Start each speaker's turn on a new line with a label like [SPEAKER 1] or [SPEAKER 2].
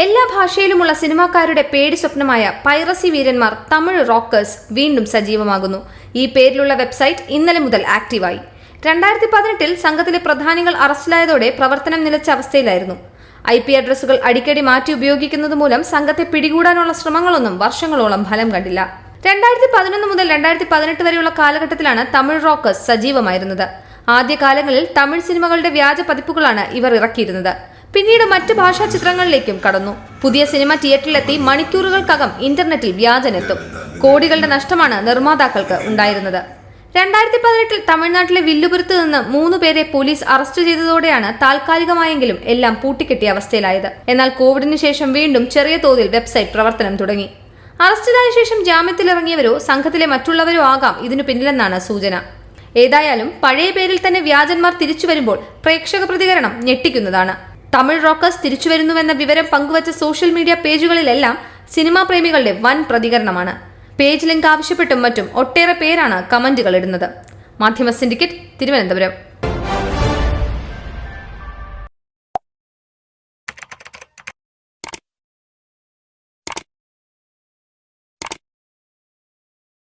[SPEAKER 1] എല്ലാ ഭാഷയിലുമുള്ള സിനിമാക്കാരുടെ പേടി സ്വപ്നമായ പൈറസി വീരന്മാർ തമിഴ് റോക്കേഴ്സ് വീണ്ടും സജീവമാകുന്നു. ഈ പേരിലുള്ള വെബ്സൈറ്റ് ഇന്നലെ മുതൽ ആക്റ്റീവായി. രണ്ടായിരത്തി പതിനെട്ടിൽ സംഘത്തിലെ പ്രധാനികൾ അറസ്റ്റിലായതോടെ പ്രവർത്തനം നിലച്ച അവസ്ഥയിലായിരുന്നു. ഐ പി അഡ്രസ്സുകൾ അടിക്കടി മാറ്റി ഉപയോഗിക്കുന്നത് മൂലം സംഘത്തെ പിടികൂടാനുള്ള ശ്രമങ്ങളൊന്നും വർഷങ്ങളോളം ഫലം കണ്ടില്ല. രണ്ടായിരത്തി പതിനൊന്ന് മുതൽ രണ്ടായിരത്തി പതിനെട്ട് വരെയുള്ള കാലഘട്ടത്തിലാണ് തമിഴ് റോക്കേഴ്സ് സജീവമായിരുന്നത്. ആദ്യകാലങ്ങളിൽ തമിഴ് സിനിമകളുടെ വ്യാജ പതിപ്പുകളാണ് ഇവർ ഇറക്കിയിരുന്നത്. പിന്നീട് മറ്റു ഭാഷാ ചിത്രങ്ങളിലേക്കും കടന്നു. പുതിയ സിനിമ തിയേറ്ററിലെത്തി മണിക്കൂറുകൾക്കകം ഇന്റർനെറ്റിൽ വ്യാജനെത്തും. കോടികളുടെ നഷ്ടമാണ് നിർമ്മാതാക്കൾക്ക് ഉണ്ടായിരുന്നത്. രണ്ടായിരത്തി പതിനെട്ടിൽ തമിഴ്നാട്ടിലെ വില്ലുപുരത്ത് നിന്ന് മൂന്ന് പേരെ പോലീസ് അറസ്റ്റ് ചെയ്തതോടെയാണ് താൽക്കാലികമായെങ്കിലും എല്ലാം പൂട്ടിക്കെട്ടിയ അവസ്ഥയിലായത്. എന്നാൽ കോവിഡിന് ശേഷം വീണ്ടും ചെറിയ തോതിൽ വെബ്സൈറ്റ് പ്രവർത്തനം തുടങ്ങി. അറസ്റ്റിലായ ശേഷം ജാമ്യത്തിലിറങ്ങിയവരോ സംഘത്തിലെ മറ്റുള്ളവരോ ആകാം ഇതിനു പിന്നിലെന്നാണ് സൂചന. ഏതായാലും പഴയ പേരിൽ തന്നെ വ്യാജന്മാർ തിരിച്ചു വരുമ്പോൾ പ്രേക്ഷക പ്രതികരണം ഞെട്ടിക്കുന്നതാണ്. തമിഴ് റോക്കേഴ്സ് തിരിച്ചുവരുന്നുവെന്ന വിവരം പങ്കുവച്ച സോഷ്യൽ മീഡിയ പേജുകളിലെല്ലാം സിനിമാ പ്രേമികളുടെ വൻ പ്രതികരണമാണ്. പേജ് ലിങ്ക് ആവശ്യപ്പെട്ടും മറ്റും ഒട്ടേറെ പേരാണ് കമന്റുകൾ ഇടുന്നത്. മാധ്യമ സിൻഡിക്കേറ്റ് തിരുവനന്തപുരം.